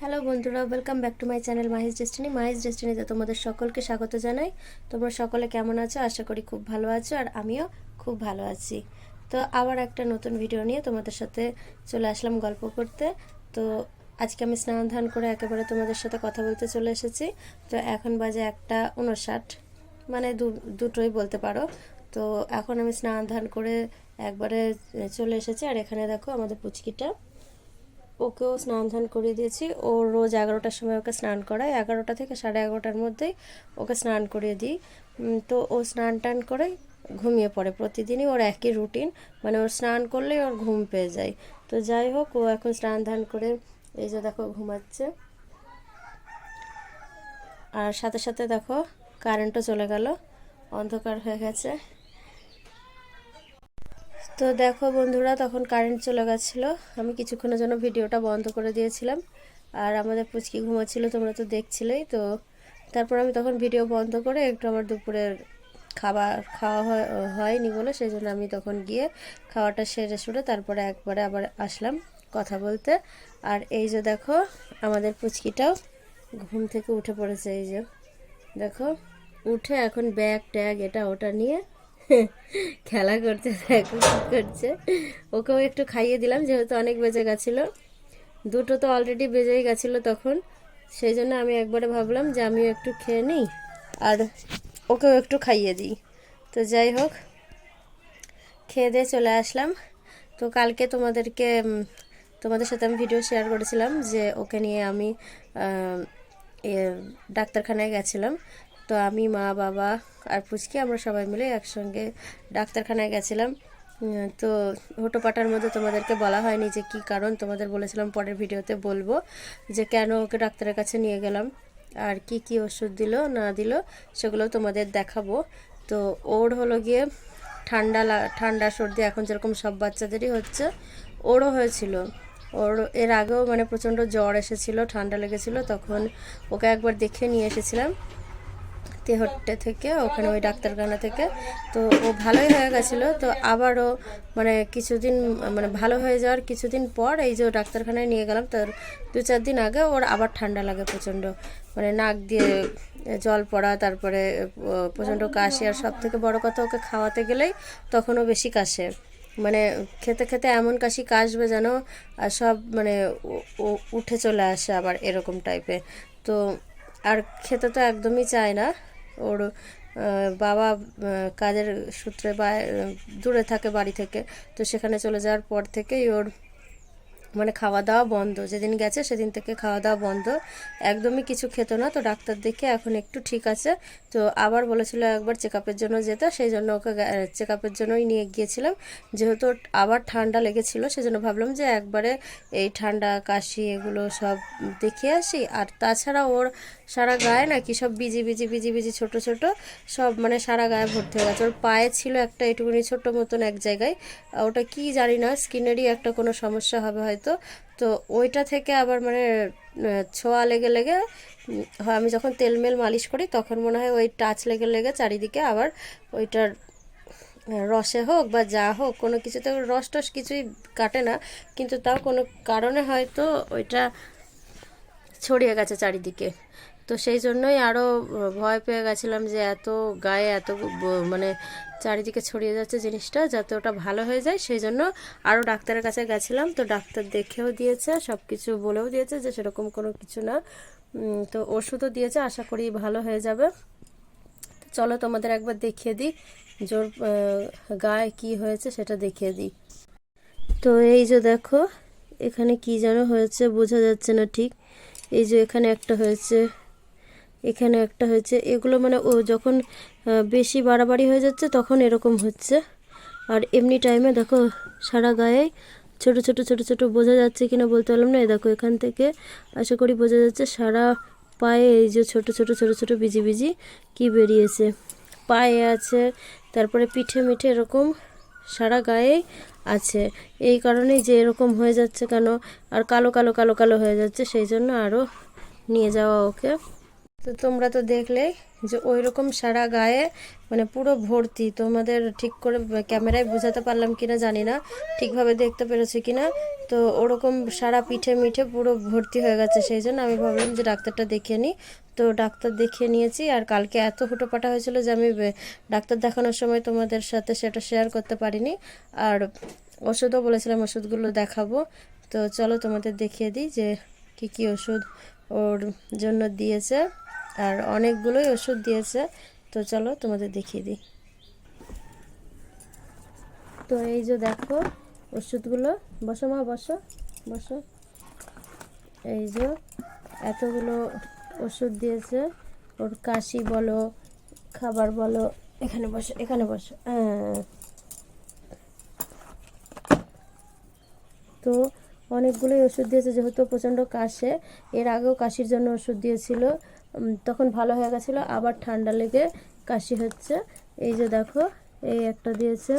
Hello বন্ধুরা welcome back to my channel Mahi's Destiny Mahi's ডেস্টিনিতে তোমাদের সকলকে স্বাগত জানাই। তোমরা সকলে কেমন আছো? আশা করি খুব ভালো আছো আর আমিও খুব ভালো আছি। তো আবার একটা নতুন ভিডিও নিয়ে তোমাদের সাথে চলে আসলাম গল্প করতে। তো আজকে আমি স্নান ধান করে একেবারে তোমাদের সাথে কথা বলতে চলে এসেছি। তো এখন বাজে একটা উনষাট মানে দু, দুটোই বলতে পারো। তো এখন আমি স্নান ধান করে একবারে চলে এসেছি। আর এখানে দেখো আমাদের পুচকিটা। ওকেও স্নান ধান করিয়ে দিয়েছি। ও রোজ এগারোটার সময় ওকে স্নান করায়। এগারোটা থেকে সাড়ে এগারোটার মধ্যেই ওকে স্নান করিয়ে দিই। তো ও স্নান টান করে ঘুমিয়ে পড়ে। প্রতিদিনই ওর একই রুটিন মানে ওর স্নান করলেই ওর ঘুম পেয়ে যায়। তো যাই হোক, ও এখন স্নান ধান করে এই যে দেখো ঘুমাচ্ছে। আর সাথে সাথে দেখো কারেন্টও চলে গেল। অন্ধকার হয়ে গেছে। তো দেখো বন্ধুরা, তখন কারেন্ট চলে গেছিল। আমি কিছুক্ষণের জন্য ভিডিওটা বন্ধ করে দিয়েছিলাম। আর আমাদের পুচকি ঘুমাচ্ছিল, তোমরা তো দেখছিলেই। তো তারপর আমি তখন ভিডিও বন্ধ করে একটু আমার দুপুরের খাবার খাওয়া হয়- হয়নি বলে সেই জন্য আমি তখন গিয়ে খাওয়াটা সেরে সুরে তারপরে একবারে আবার আসলাম কথা বলতে। আর এই যে দেখো, আমাদের পুচকিটাও ঘুম থেকে উঠে পড়েছে, এই যে। দেখো, উঠে এখন ব্যাগ ট্যাগ এটা ওটা নিয়ে খেলা করছে, দেখো কি করছে। ওকেও একটু খাইয়ে দিলাম, যেহেতু অনেক বেজে গেছিল। দুটো তো অলরেডি বেজেই গেছিল তখন। সেই জন্য আমি একবারে ভাবলাম যে আমিও একটু খেয়ে নিই, আর ওকেও একটু খাইয়ে দিই। তো যাই হোক, খেয়ে দিয়ে চলে আসলাম। তো কালকে তোমাদেরকে তোমাদের সাথে আমি ভিডিও শেয়ার করেছিলাম যে ওকে নিয়ে আমি ডাক্তারখানায় গেছিলাম। তো আমি, মা, বাবা আর পুচকি, আমরা সবাই মিলে একসঙ্গে ডাক্তারখানায় গেছিলাম। তো হোটোপাটার মধ্যে তোমাদেরকে বলা হয়নি যে কি কারণ, তোমাদের বলেছিলাম পরের ভিডিওতে বলব যে কেন ওকে ডাক্তারের কাছে নিয়ে গেলাম, আর কি কি ওষুধ দিল, না দিল সেগুলো তোমাদের দেখাবো। তো ওর হলো গিয়ে ঠান্ডা ঠান্ডা সর্দি, এখন যেরকম সব বাচ্চাদেরই হচ্ছে, ওরও হয়েছিল। ওর, এর আগেও মানে প্রচণ্ড জ্বর এসেছিল, ঠান্ডা লেগেছিল, তখন ওকে একবার দেখে নিয়ে এসেছিলাম। তেহট্টে থেকে, ওখানে ওই ডাক্তারখানা থেকে। তো ও ভালোই হয়ে গেছিল। তো আবারও মানে কিছুদিন মানে ভালো হয়ে যাওয়ার কিছুদিন পর এই যে ডাক্তারখানায় নিয়ে গেলাম। তার দু চার দিন আগে ওর আবার ঠান্ডা লাগে প্রচণ্ড। মানে নাক দিয়ে জল পড়া, তারপরে প্রচণ্ড কাশি। আর সব থেকে বড় কথা, ওকে খাওয়াতে গেলেই তখনও বেশি কাশে। মানে খেতে খেতে এমন কাশি কাশবে যেন, আর সব মানে উঠে চলে আসে আবার এরকম টাইপের তো আর খেতে তো একদমই চায় না। ওর বাবা কাজের সূত্রে বা দূরে থাকে বাড়ি থেকে। তো সেখানে চলে যাওয়ার পর থেকেই ওর মানে খাওয়া দাওয়া বন্ধ। যেদিন গেছে সেদিন থেকে খাওয়া দাওয়া বন্ধ। একদমই কিছু খেত না, তো ডাক্তার দেখে এখন একটু ঠিক আছে। তো আবার বলেছিল একবার চেক জন্য যেতে, সেই জন্য ওকে চেক জন্যই নিয়ে গিয়েছিলাম। যেহেতু আবার ঠান্ডা লেগেছিল, সেজন্য ভাবলাম যে একবারে এই ঠান্ডা, কাশি এগুলো সব দেখিয়ে আসি। আর তাছাড়া ওর সারা গায়ে না কি সব বিজি বিজি বিজি বিজি ছোট ছোট সব মানে সারা গায়ে ভর্তি হয়ে গেছে। ওর পায়ে ছিল একটা এটুকুনি ছোট্ট মতন এক জায়গায়। ওটা কি জানি না স্কিনেরই একটা কোনো সমস্যা হবে হয়তো। তো তো ওইটা থেকে আবার মানে ছোঁয়া লেগে লেগে আমি যখন তেলমেল মালিশ করি তখন মনে হয় ওই টাচ লেগে লেগে চারিদিকে আবার ওইটার রসে হোক বা যা হোক, কোনো কিছুতে রস টস কিছুই কাটে না। কিন্তু তাও কোনো কারণে হয়তো ওইটা ছড়িয়ে গেছে চারিদিকে। তো সেই জন্যই আরও ভয় পেয়ে গেছিলাম যে এত গায়ে এত মানে চারিদিকে ছড়িয়ে যাচ্ছে জিনিসটা যাতে ওটা ভালো হয়ে যায়। সেই জন্য আরও ডাক্তারের কাছে গেছিলাম। তো ডাক্তার দেখেও দিয়েছে সব কিছু বলেও দিয়েছে যে সেরকম কোনো কিছু না। তো ওষুধও দিয়েছে, আশা করি ভালো হয়ে যাবে। চলো তোমাদের একবার দেখিয়ে দিই, জোর গায়ে কি হয়েছে সেটা দেখিয়ে দিই। তো এই যে দেখো, এখানে কি যেন হয়েছে বোঝা যাচ্ছে না ঠিক। এই যে এখানে একটা হয়েছে। এখানে একটা হয়েছে। এগুলো মানে ও যখন বেশি বাড়াবাড়ি হয়ে যাচ্ছে তখন এরকম হচ্ছে। আর এমনি টাইমে দেখো সারা গায়ে ছোট ছোট ছোট ছোট বোঝা যাচ্ছে কিনা বলতে পারলাম না। দেখো এখান থেকে আশা করি বোঝা যাচ্ছে সারা পায়ে এই যে ছোট ছোট ছোট ছোট বিজি বিজি কি বেরিয়েছে। পায়ে আছে, তারপরে পিঠে মিঠে এরকম সারা গায়ে আছে। এই কারণেই যে এরকম হয়ে যাচ্ছে কেন? আর কালো কালো কালো কালো হয়ে যাচ্ছে, সেই জন্য আরও নিয়ে যাওয়া ওকে। তো তোমরা তো দেখলে যে ওই রকম সারা গায়ে মানে পুরো ভর্তি। তোমাদের ঠিক করে ক্যামেরায় বোঝাতে পারলাম কিনা জানি না, ঠিকভাবে দেখতে পেরেছি কিনা? তো ওরকম সারা পিঠে মিঠে পুরো ভর্তি হয়ে গেছে, সেই জন্য আমি ভাবলাম যে ডাক্তারটা দেখিয়ে নিই তো ডাক্তার দেখিয়ে নিয়েছি আর কালকে এত হুটোপাটা হয়েছিল যে আমি ডাক্তার দেখানোর সময় তোমাদের সাথে সেটা শেয়ার করতে পারিনি। আর ওষুধও বলেছিলাম ওষুধগুলো দেখাবো। তো চলো তোমাদের দেখিয়ে দিই যে কি কি ওষুধ ওর জন্য দিয়েছে। আর অনেকগুলোই ওষুধ দিয়েছে। তো চলো তোমাদের দেখিয়ে দিই। তো এই যে দেখো, ওষুধগুলো, বসো মা, বসো বসো। এই যে এতগুলো ওষুধ দিয়েছে, ওর কাশি বলো, খাবার বলো, এখানে বসো এখানে বসো হ্যাঁ। তো অনেকগুলোই ওষুধ দিয়েছে, যেহেতু প্রচণ্ড কাশে, এর আগেও কাশির জন্য ওষুধ দিয়েছিল। তখন ভালো হয়ে গেছিল। আবার ঠান্ডা লেগে কাশি হচ্ছে। এই যে দেখো, এই একটা দিয়েছে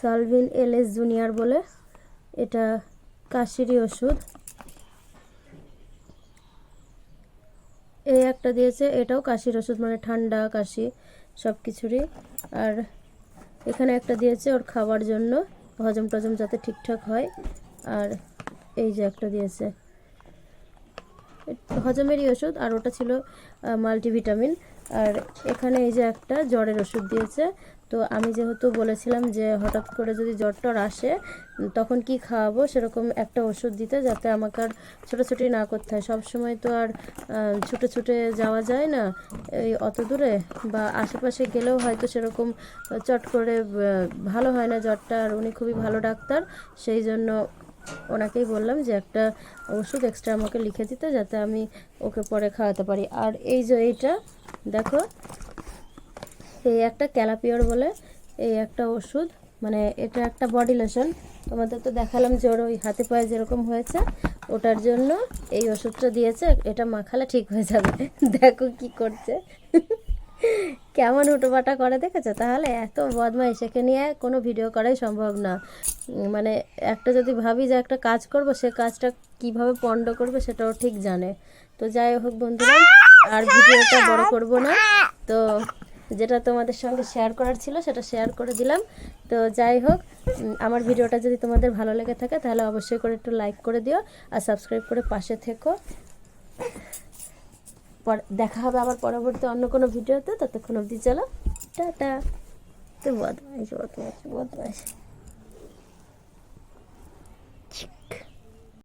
সালভিন এলএস জুনিয়র বলে। এটা কাশিরই ওষুধ। এই একটা দিয়েছে, এটাও কাশির ওষুধ মানে ঠান্ডা, কাশি সব কিছুরই। আর এখানে একটা দিয়েছে ওর খাওয়ার জন্য হজম টজম যাতে ঠিকঠাক হয়। আর এই যে একটা দিয়েছে। হজমেরই ওষুধ, আর ওটা ছিল মাল্টিভিটামিন। আর এখানে এই যে একটা জ্বরের ওষুধ দিয়েছে। তো আমি যেহেতু বলেছিলাম যে হঠাৎ করে যদি জ্বর টর আসে, তখন কি খাওয়াবো? সেরকম একটা ওষুধ দিতে যাতে আমাকে আর ছোটাছুটি না করতে হয়। সব সময় তো আর ছুটে ছুটে যাওয়া যায় না এই অত দূরে, বা আশেপাশে গেলেও হয়তো সেরকম চট করে ভালো হয় না জ্বরটা। আর উনি খুবই ভালো ডাক্তার, সেই জন্য ওনাকেই বললাম যে একটা ওষুধ এক্সট্রা আমাকে লিখে দিতে যাতে আমি ওকে পরে খাওয়াতে পারি। আর এই যে এইটা, দেখো, এই একটা ক্যালাপিওর বলে এই একটা ওষুধ মানে এটা একটা বডি লোশন তোমাদের তো দেখালাম যে ওর ওই হাতে পায়ে যেরকম হয়েছে, ওটার জন্য এই ওষুধটা দিয়েছে, এটা মাখালে ঠিক হয়ে যাবে। দেখো কি করছে। কেমন হুটোপাটা করে দেখেছ? তাহলে এত বদমাইশ, একে নিয়ে কোনো ভিডিও করাই সম্ভব না। মানে একটা যদি ভাবি যে একটা কাজ করব, সে কাজটা কীভাবে পণ্ড করবে সেটাও ঠিক জানে। তো যাই হোক বন্ধুরা, আর ভিডিওটা বড় করব না। তো যেটা তোমাদের সঙ্গে শেয়ার করার ছিল, সেটা শেয়ার করে দিলাম। তো যাই হোক আমার ভিডিওটা যদি তোমাদের ভালো লেগে থাকে, তাহলে অবশ্যই করে একটু লাইক করে দিও, আর সাবস্ক্রাইব করে পাশে থেকো। দেখা হবে আবার পরবর্তী অন্য কোনো ভিডিওতে, ততক্ষণ অবধি চলো। টাটা। তো বদমাইশ বদমাইশ বদমাইশ।